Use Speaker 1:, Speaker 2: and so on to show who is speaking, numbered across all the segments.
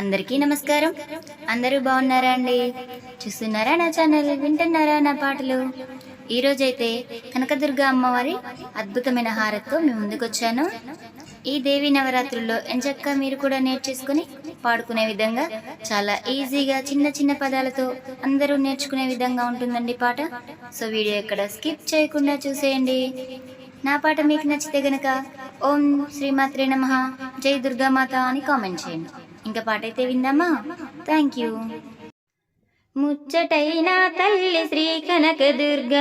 Speaker 1: అందరికీ నమస్కారం. అందరూ బాగున్నారా అండి? చూస్తున్నారా నా ఛానల్? వింటున్నారా నా పాటలు? ఈరోజైతే కనకదుర్గ అమ్మవారి అద్భుతమైన హారత్తో మేము ముందుకు వచ్చాను ఈ దేవి నవరాత్రుల్లో ఎంచక్క మీరు కూడా నేర్చేసుకుని పాడుకునే విధంగా చాలా ఈజీగా చిన్న చిన్న పదాలతో అందరూ నేర్చుకునే విధంగా ఉంటుందండి పాట. సో వీడియో ఎక్కడ స్కిప్ చేయకుండా చూసేయండి. నా పాట మీకు నచ్చితే గనక ఓం శ్రీమాత్రే నమ జై దుర్గామాత అని కామెంట్ చేయండి. ఇంకా పాట అయితే విందామా? థ్యాంక్ యూ ముచ్చటైన తల్లి శ్రీ కనక దుర్గ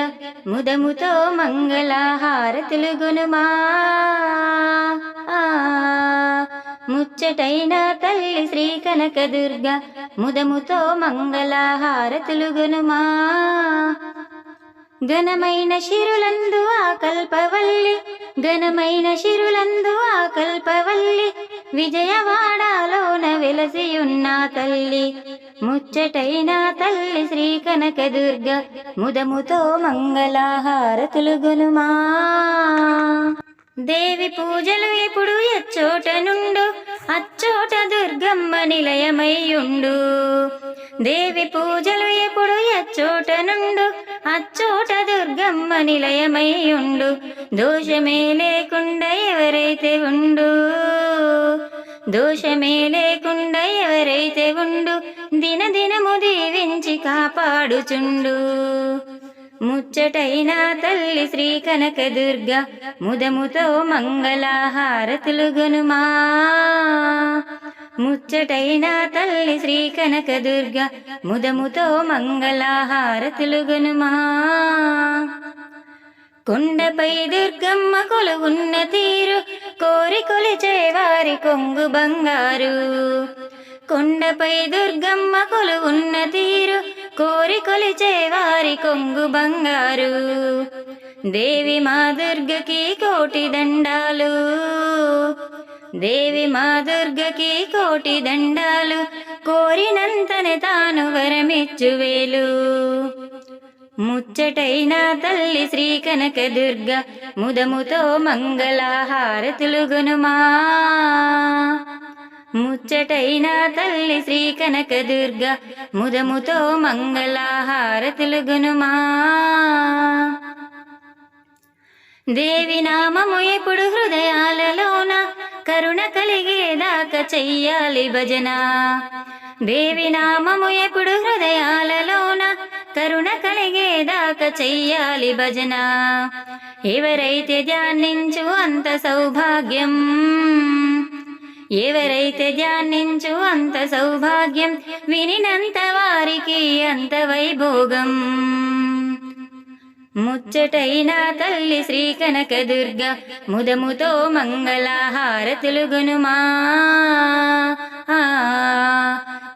Speaker 1: ముదముతో మంగళహారతులు గునుమా. ఆ, ముచ్చటైన తల్లి శ్రీ కనక దుర్గ ముదముతో మంగళహారతులు గునుమా. ఘనమైన శిరులందు ఆ కల్పవల్లి ఘనమైన శిరులందు ఆ కల్పవల్లి విజయవాడ వెలసియున్న తల్లి ముచ్చటైన తల్లి శ్రీ కనక దుర్గ ముదముతో మంగళహారతులు గునుమా దేవి పూజలు ఎప్పుడు ఎచ్చోట నుండు అచ్చోట దుర్గమ్మ నిలయమయ్యుండు. దేవి పూజలు ఎప్పుడు ఎచ్చోట నుండు అచ్చోట దుర్గమ్మ నిలయమయ్యుండు. దోషమే లేకుండా ఎవరైతే ఉండు. దోషమే లేకుండా ఎవరైతే ఉండు దిన దినము దీవించి కాపాడుచుండు. ముచ్చటైన తల్లి శ్రీ కనక దుర్గ ముదముతో మంగళహారతులు గనుమా ముచ్చటైన తల్లి శ్రీ కనక దుర్గ ముదముతో మంగళహారతులు గనుమా కొండపై దుర్గమ్మ కొలువున్న తీరు కోరి వారి కొంగు బంగారు. కొండపై దుర్గమ్మ కొలువున్న తీరు కోరి వారి కొంగు బంగారు. దేవి మా దుర్గకి కోటి దండాలు. దేవి మా దుర్గకి కోటి దండాలు. కోరినంతనే తాను వరమిచ్చువేలు ముచ్చటైన తల్లి శ్రీ కనక దుర్గ ముదముతో మంగళహారతులు గునుమా ముచ్చటైన తల్లి శ్రీ కనక దుర్గ ముదముతో మంగళహారతులు గునుమా దేవి నామము ఎప్పుడు హృదయాలలోన కరుణ కలిగేదాకా చెయ్యాలి భజన. దేవి నామము ఎప్పుడు హృదయాలలోన కరుణ కలిగేదాక చెయ్యాలి భజన. ఎవరైతే ధ్యానించు అంత సౌభాగ్యం. ఎవరైతే ధ్యానించు అంత సౌభాగ్యం. వినినంత వారికి అంత వైభోగం. ముచ్చటైన తల్లి శ్రీ కనక దుర్గ ముదముతో మంగళహారతులుగునుమా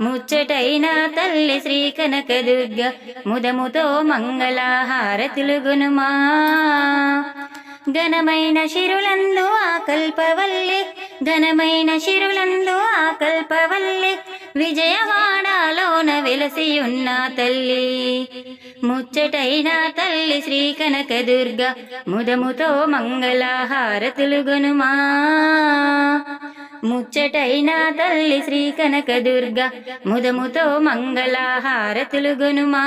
Speaker 1: ముచ్చటైన తల్లి శ్రీ కనక దుర్గ ముదముతో మంగళహారతులు గునుమా ఘనమైన శిరులందు ఆకల్పవల్లి ఘనమైన శిరులందు ఆకల్పవల్లి విజయవాడలోన వెలసియున్న తల్లి. ముచ్చటైన తల్లి శ్రీ కనక దుర్గ ముదముతో మంగళహారతులు గునుమా ముచ్చటైన తల్లి శ్రీ కనక దుర్గ ముదముతో మంగళహారతులు గునుమా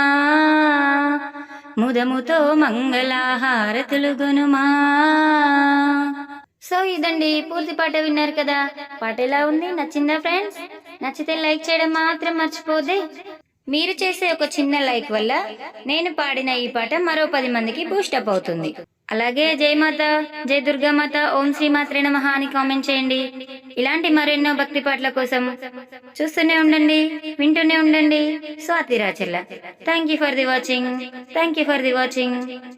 Speaker 1: ముదముతో మంగళహారతులు గునుమా సో ఇదండి పూర్తి పాట విన్నారు కదా. పాట ఎలా ఉంది నచ్చిందా ఫ్రెండ్స్? నచ్చితే లైక్ చేయడం మాత్రం మర్చిపోదే మీరు చేసే ఒక చిన్న లైక్ వల్ల నేను పాడిన ఈ పాట మరో పది మందికి బూస్టప్ అవుతుంది. అలాగే జై మాత జై దుర్గామాత ఓం శ్రీ మాత్రే నమః అని కామెంట్ చేయండి. ఇలాంటి మరెన్నో భక్తి పాటల కోసం చూస్తూనే ఉండండి వింటూనే ఉండండి. Swathi Rachella thank you for the watching thank you for the watching